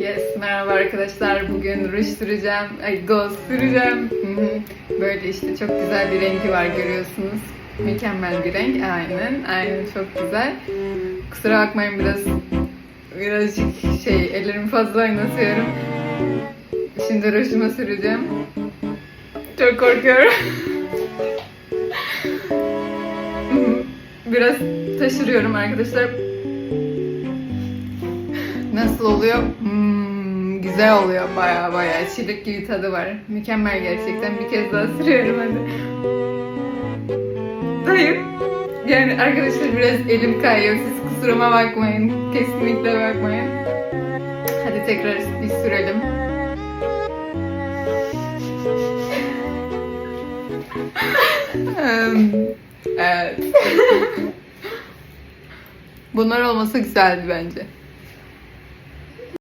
Yes, merhaba arkadaşlar. Bugün ruj süreceğim. Ay, gloss süreceğim. Böyle işte çok güzel bir rengi var görüyorsunuz. Mükemmel bir renk. Aynen. Aynen çok güzel. Kusura bakmayın biraz birazcık şey ellerimi fazla oynatıyorum. Şimdi rujumu süreceğim. Çok korkuyorum. Biraz taşırıyorum arkadaşlar. Nasıl oluyor? Hmm, güzel oluyor baya baya. Çilek gibi tadı var. Mükemmel gerçekten. Bir kez daha sürüyorum hadi. Hayır. Yani arkadaşlar biraz elim kayıyor. Siz kusuruma bakmayın. Kesinlikle bakmayın. Hadi tekrar bir sürelim. Evet. Bunlar olmasa güzeldi bence.